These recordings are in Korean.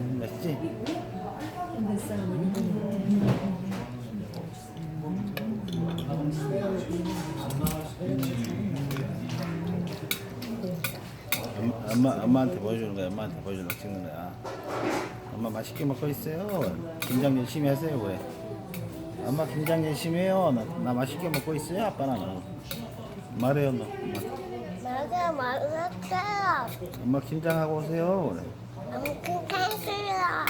음, 맛있지? 엄- 엄마 엄마한테 보여주는 거야. 엄마한테 보여주려고 찍는 거야. 엄마 맛있게 먹고 있어요. 김장 열심히 하세요 왜? 엄마 김장 열심히 해요. 나, 나 맛있게 먹고 있어요. 아빠랑 말해요 너. 엄마. 먹었어요. 엄마 김장하고 오세요. 그래. 엄청 탔어요.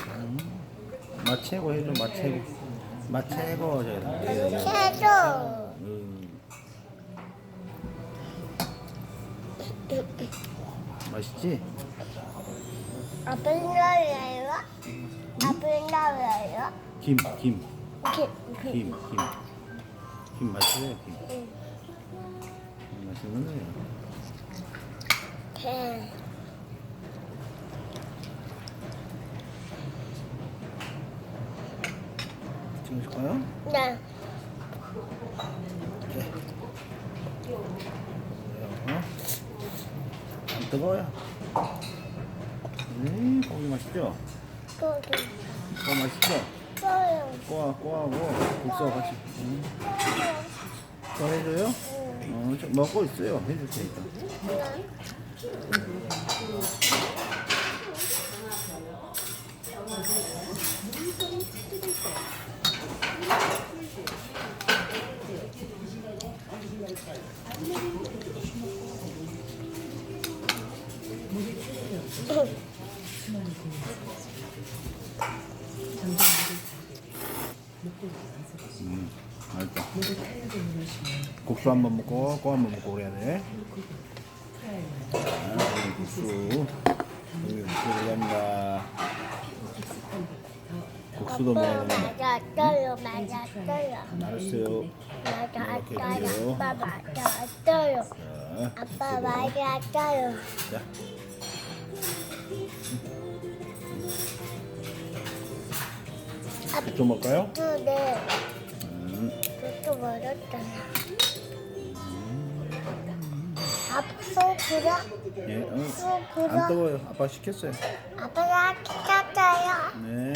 맛 최고 해줘. 맛 최고. 저기. 최고. 음. 맛있지? 아픈 거예요? 아픈 거예요? 김, 김, 김, 김, 김. 김 맛있어요, 김. 응. 맛있는 거예요. 김. 찍어줄까요? 네. 이렇게. 어? 안 뜨거워요. 음, 고기 맛있죠? 고기. 고기 맛있죠? 또요. 꼬아, 꼬아하고 국수하고 같이. 음. 더 해줘요? 어, 저 먹고 있어요. 해줄 테니까. 네. 음, 맛있다. 국수 한 번 먹고, 꼬 한 번 먹고 그래야 돼. 아, 국수. 여기 국수 들어갑니다. 국수도 먹어야 돼. 맞았어요. 맞았어요. 알았어요. 맞았어요. 아빠 맞았어요. 자, 아빠 맞았어요. 자. 국수 먹을까요? 또 네. 음, 그것도 먹었잖아. 아빠? 예, 어. 손안 그려? 뜨거워요. 아빠 시켰어요. 아빠가 키쳤어요. 네.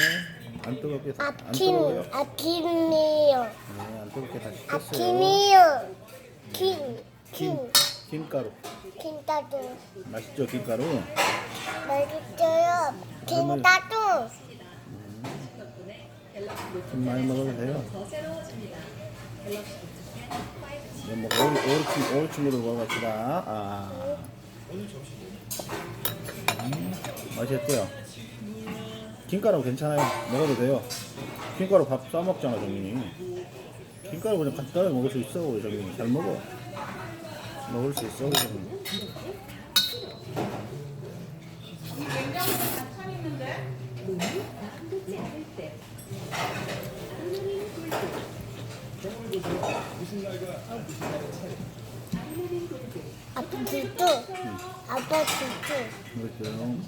안 뜨겁게 다, 안 아킴, 뜨거워요. 아킴이요. 네, 안 뜨겁게 다 시켰어요. 아킴이요. 김, 김, 김가루. 김따도. 맛있죠, 김가루? 맛있어요. 김따도. 김 많이 먹어도 돼요. 뭐 오리, 오리친, 오리친구도 먹어봅시다. 아. 음, 어때요? 김가루 괜찮아요. 먹어도 돼요. 김가루 밥 싸먹잖아, 정민이. 김가루 그냥 간단하게 먹을 수 있어, 우리 정민이. 잘 먹어. 먹을 수 있어, 우리 정민이. 아빠 줄도. 아빠 줄도. 그렇죠.